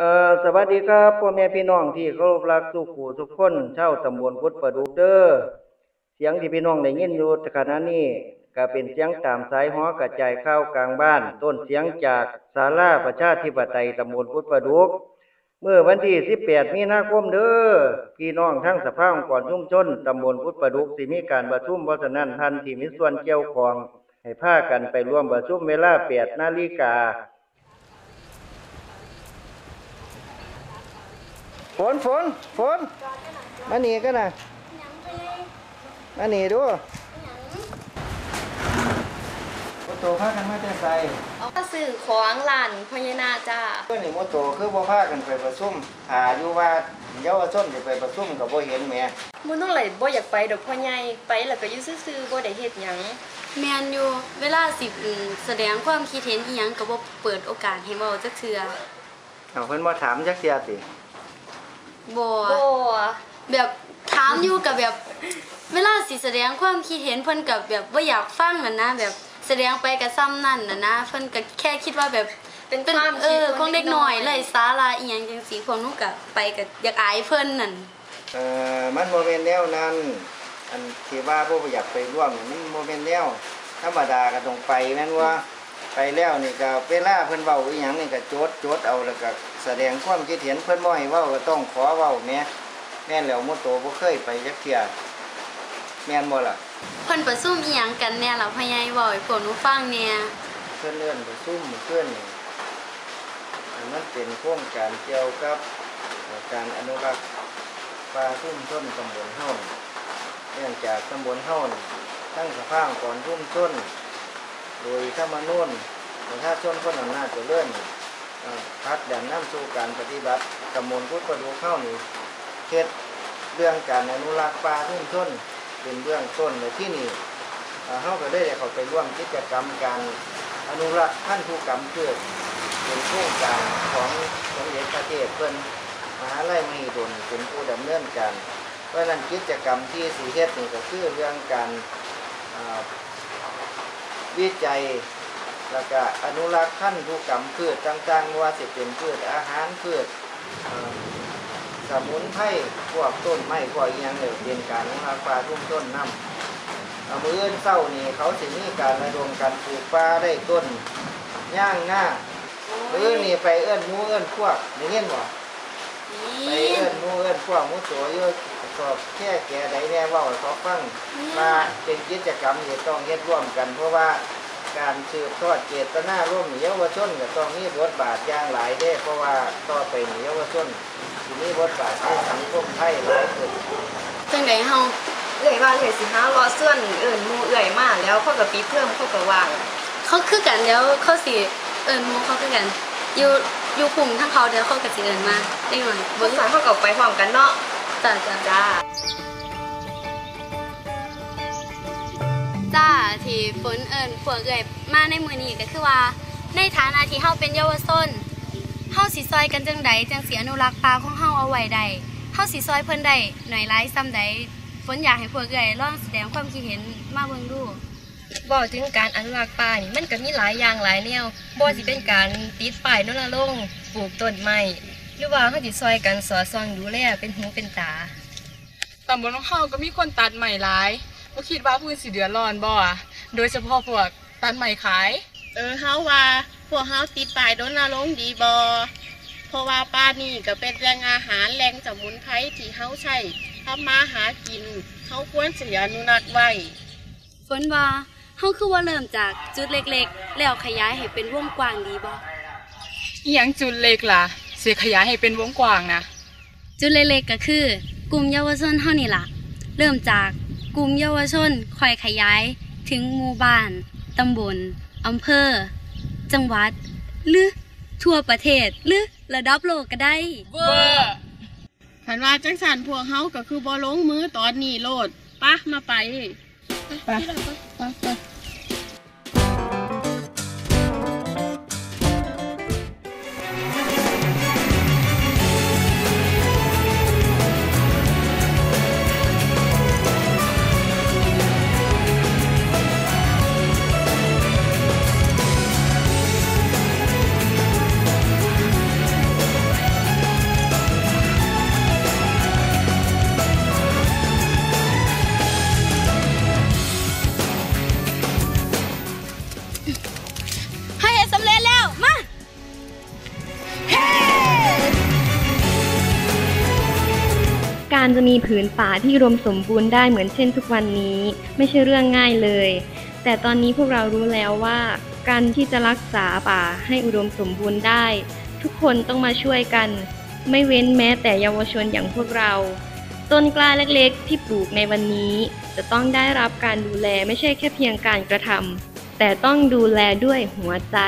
เอ่อสวัสดีครับพ่อแม่พี่น้องที่เคารพรักทุกผู้ทุกคนเช่าตำบลกุดประดุกเด้อเสียงที่พี่น้องได้ยินอยู่ขณะนี้ก็เป็นเสียงตามสายหอกระจายข่าวกลางบ้าน ต้นเสียงจากศาลาประชาธิปไตยตำบลกุดประดุกเมื่อวันที่ 18 มีนาคมเด้อพี่น้องทั้งสภาองค์กรชุมชนตำบลกุดประดุกสิมีการประชุมเพราะฉะนั้นท่านที่มีส่วนเกี่ยวข้องให้พากันไปร่วมประชุมเวลา8นาฬิกา ฝนฝนฝนมาหนีกันนะมาหนีดูโมโตพากันมาแต่ใส่เอาก็ซื้อของร้านพญานาจ้าเพื่อนนี่โมโตคือบ่พากันไปประชุมหาอยู่ว่าเยาวชนจะไปประชุมก็บ่เห็นแหม่มุนต้องไหลบ่อยากไปดอกพ่อใหญ่ไปแล้วก็อยู่ซื่อๆบ่ได้เฮ็ดหยังแมนอยู่เวลาสิอืมแสดงความคิดเห็นอีหยังก็บ่เปิดโอกาสให้เว้าจักเทื่อเอาเพิ่นบ่ถามจักเที่ยติ บ่บ่ แบบถามอยู่กับแบบ เวลาสิแสดงความคิดเห็นเพิ่นก็แบบบ่อยากฟังนั่นนะ แบบแสดงไปก็ซ้ำนั่นน่ะนะเพิ่นก็แค่คิดว่าแบบเป็นเป็นความเอคิดอของเด็กน้อยเลยสาระอีหยังจังซี่พวกหนูก็ไปก็อยากอายเพิ่นนั่นเอ่อมันบ่แม่นแนวนั้น อันที่ว่าบ่อยากไปร่วมนี่มันบ่แม่นแนวธรรมดาก็ต้องไปแม่นว่า ไปแล้วนี่ก็เวลาเพิ่นเว้าอีหยังนี่ก็จดจดเอาแล้วก็แสดงความคิดเห็นเพิ่นบ่ให้เว้าก็ต้องขอเว้าแหม่แม่นแล้วโมโตบ่เคยไปจักเที่ยแม่นบ่ล่ะเพิ่นประชุมอีหยังกันแน่ล่ะพ่อใหญ่เว้าให้พวกหนูฟังแหน่เพิ่นเลื่อนไปซุ่มเพื่อนนี่อันนั้นเป็นโครงการเกี่ยวกับการอนุรักษ์ป่าทุ่มต้นตำบลเฮานี่เนื่องจากตำบลเฮานี่ตั้งสภาพก่อนทุ่มต้น โดยธรรมานูญประชาชนคนอำนาจจะเลื่อนพักดันน้ำสู่การปฏิบัติตำบลพุทธประดูเข้านี่เฮ็ดเรื่องการอนุรักษ์ป่าทุ่มต้นเป็นเบื้องต้นในที่นี่เอ่อเฮาก็ได้เขาไปร่วมกิจกรรมการอนุรักษ์พันธุกรรมพืชเป็นโครงการของสมเด็จพระเทพเพิ่นมหาลัยมหิดลเป็นผู้ดำเนินการเพราะนั้นกิจกรรมที่สีเฮ็ดนี่ก็คือเรื่องการ วิจัย แล้วก็อนุรักษ์พันธุกรรมพืชต่างๆไม่ว่าจะเป็นพืชอาหารพืชเอ่อสมุนไพรพวกต้นไม้พวกอหยังเนี่ยเป็นการอนุรักษ์ป่าทุ่งต้นน้ำเอามืออื่นเศร้านี่เขาสิมีการระดมการปลูกป่าได้ต้นย่างหน้าหรือนี่ไปเอื้อนมูเอื้อนพวกได้เห็นบ่ไปเอื้อนมูเอื้อนพวกมูตัวเยอะ สอบแค่แก่ใดแน่เว่าให้เขาฟังมาเป็นกิจกรรมที่ต้องเฮ็ดร่วมกัน เพราะว่าการสืบทอดเจตนาร่วมเยาวชนก็ต้องมีบทบาทอย่างหลายเด้เพราะว่าต่อไปนี้เยาวชนที่มีบทบาทในสังคมไทยหลายขึ้นจังไดเฮาเอื้อยว่าเอื้อยสิหารอส่วนเอิ้นหมู่เอื้อยมาแล้วเขาก็ปิดเทอมเขาก็ว่างเขาคือกันเดี๋ยวเขาสิเอิ้นหมู่เขาคือกันอยู่อยู่กลุ่มทั้งเขาเดี๋ยวเขาก็สิเอิ้นมาได้หน่อยเบิ่งสายเขาก็ไปพร้อมกันเนาะ จ้าจ้าจ้าจ้าที่ฝนเอิ้นพวกเอ้อยมาในมื้อนี้ก็คือว่า ในฐานะที่เฮาเป็นเยาวชนเฮาสิซอยกันจังใดจังสิอนุรักษ์ป่าของเฮาเอาไว้ได้เฮาสิซอยเพิ่นได้หน่อยหลายซ้ำใดฝนอยากให้พวกเอ้อยลองแสดงความคิดเห็นมาเบิ่งดูบอกถึงการอนุรักษ์ป่านี่มันก็มีหลายอย่างหลายแนวบ่สิเป็นการติดป้ายรณรงค์ปลูกต้นไม้ หรือว่าเขาสิซอยกันสอดส่องดูแลเป็นหูเป็นตาตำบลของเขาก็มีคนตัดใหม่หลายบ่คิดว่าผู้อื่นสิเดือดร้อนบ่อะโดยเฉพาะพวกตัดใหม่ขาย เออเฮาว่าพวกเฮาติดป้ายรณรงค์ดีบอเพราะว่าป้านี่ก็เป็นแหล่งอาหารแหล่งสมุนไพรที่เฮาใช้ทำมาหากินเฮาควรสิอนุรักษ์ไว้ ฝนว่าเฮาคือว่าเริ่มจากจุดเล็กๆ แล้วขยายให้เป็นวงกว้างดีบ่อีหยังจุดเล็กล่ะ สิขยายให้เป็นวงกว้างนะจุดเล็กๆก็คือ กลุ่มเยาวชนเฮานี่ล่ะ เริ่มจากกลุ่มเยาวชนค่อยขยาย ถึงหมู่บ้าน ตำบลอำเภอ จังหวัด หรือทั่วประเทศหรือระดับโลกก็ได้เวอร์คันว่าจังสันพวกเฮาก็คือบ่ลงมือตอนนี้โลดปะมาไปไปไป การจะมีผืนป่าที่อุดมสมบูรณ์ได้เหมือนเช่นทุกวันนี้ ไม่ใช่เรื่องง่ายเลย แต่ตอนนี้พวกเรารู้แล้วว่า การที่จะรักษาป่าให้อุดมสมบูรณ์ได้ ทุกคนต้องมาช่วยกัน ไม่เว้นแม้แต่เยาวชนอย่างพวกเรา ต้นกล้าเล็กๆ ที่ปลูกในวันนี้ จะต้องได้รับการดูแลไม่ใช่แค่เพียงการกระทำแต่ต้องดูแลด้วยหัวใจ